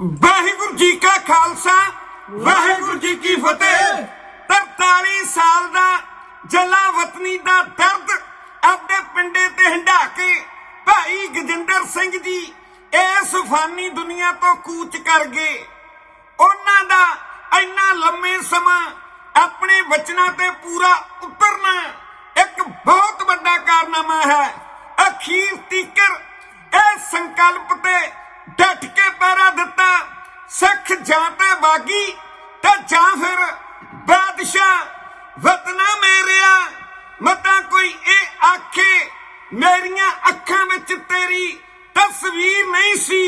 ਵਾਹਿਗੁਰੂ ਜੀ ਕਾ ਖਾਲਸਾ, ਵਾਹਿਗੁਰੂ ਜੀ ਕੀ ਫਤਿਹ। 43 ਸਾਲ ਦਾ ਜਲਾ ਵਤਨੀ ਦਾ ਦਰਦ ਆਪਣੇ ਪਿੰਡੇ ਤੇ ਹੰਢਾ ਕੇ ਭਾਈ ਗਜਿੰਦਰ ਸਿੰਘ ਜੀ ਇਸ ਫਾਨੀ ਦੁਨੀਆ ਤੋਂ ਕੂਚ ਕਰ ਗਏ। ਉਹਨਾਂ ਦਾ ਇੰਨਾ ਲੰਮੇ ਸਮਾਂ ਆਪਣੇ ਵਚਨਾਂ ਤੇ ਪੂਰਾ ਉਤਰਨਾ ਜਾਂ ਤੇ ਬਾਗੀ ਤੇ ਜਾਂ ਫਿਰ ਬਾਦਸ਼ਾਹ ਵਤਨਾ ਮੇਰਿਆ। ਮਤਾ ਕੋਈ ਇਹ ਆਖੇ, ਮੇਰੀਆਂ ਅੱਖਾਂ ਵਿੱਚ ਤੇਰੀ ਤਸਵੀਰ ਨਹੀਂ ਸੀ।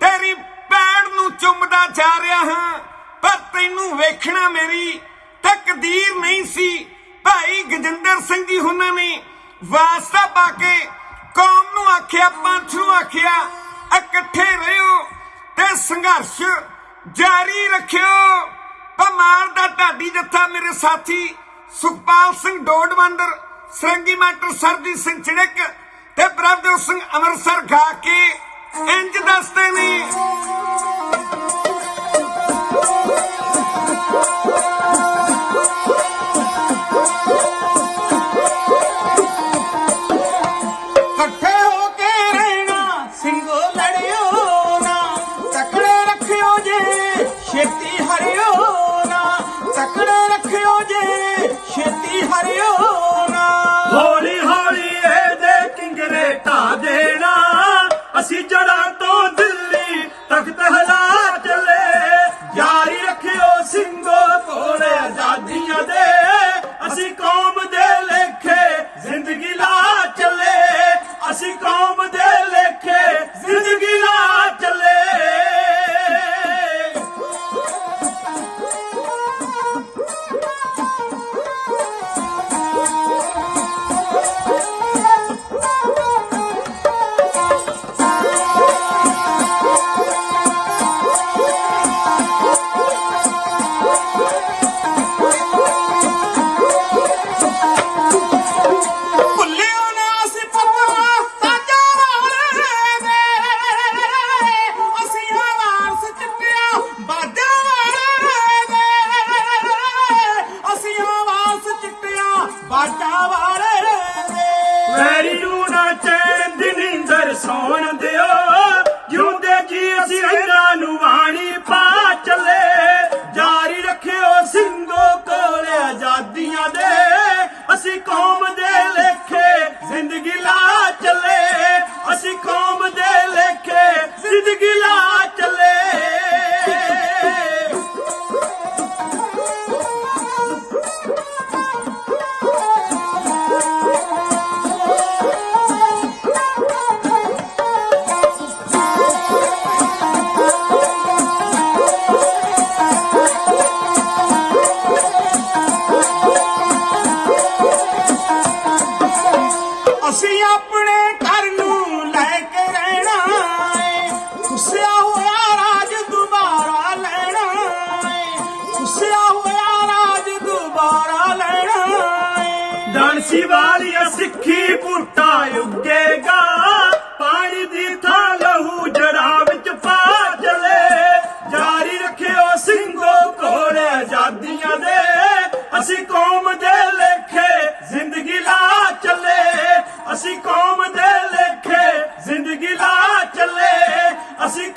ਤੇਰੀ ਪੈੜ ਨੂੰ ਚੁੰਮਦਾ ਜਾ ਰਿਹਾ ਹਾਂ, ਪਰ ਤੈਨੂੰ ਵੇਖਣਾ ਮੇਰੀ ਤਕਦੀਰ ਨਹੀਂ ਸੀ। ਭਾਈ ਗਜਿੰਦਰ ਸਿੰਘ ਜੀ ਉਹਨਾਂ ਨੇ ਵਾਸਤਾ ਪਾ ਕੇ ਕੌਮ ਨੂੰ ਆਖਿਆ, ਪੰਥ ਨੂੰ ਆਖਿਆ, ਇਕੱਠੇ ਰਹਿਓ ਤੇ ਸੰਘਰਸ਼ ਜਾਰੀ ਰੱਖਿਓ। ਪਮਾਰ ਦਾ ਢਾਡੀ ਜੱਥਾ ਮੇਰੇ ਸਾਥੀ ਸੁਖਪਾਲ ਸਿੰਘ ਡੋਡਵੰਦਰ ਸਰੰਗੀ ਮਾਸਟਰ ਸਰਜੀਤ ਸਿੰਘ ਚੜਕ ਤੇ ਪ੍ਰਭਦੇਵ ਸਿੰਘ ਅੰਮ੍ਰਿਤਸਰ ਗਾ ਕੇ ਇੰਜ ਦੱਸਦੇ ਨੇ ਪਾਣੀ ਦੀ ਥਾਂ ਲਹੂ ਜੜਾ ਵਿੱਚ ਪਾ ਚਲੇ ਜਾਰੀ ਰੱਖਿਓ ਸਿੰਘੋ ਕੋੜੇ ਆਜ਼ਾਦੀਆਂ ਦੇ। ਅਸੀਂ ਕੌਮ ਦੇ ਲੇਖੇ ਜ਼ਿੰਦਗੀ ਲਾ ਚੱਲੇ। ਅਸੀਂ ਕੌਮ ਦੇ ਲੇਖੇ ਜ਼ਿੰਦਗੀ ਲਾ ਚੱਲੇ। ਅਸੀਂ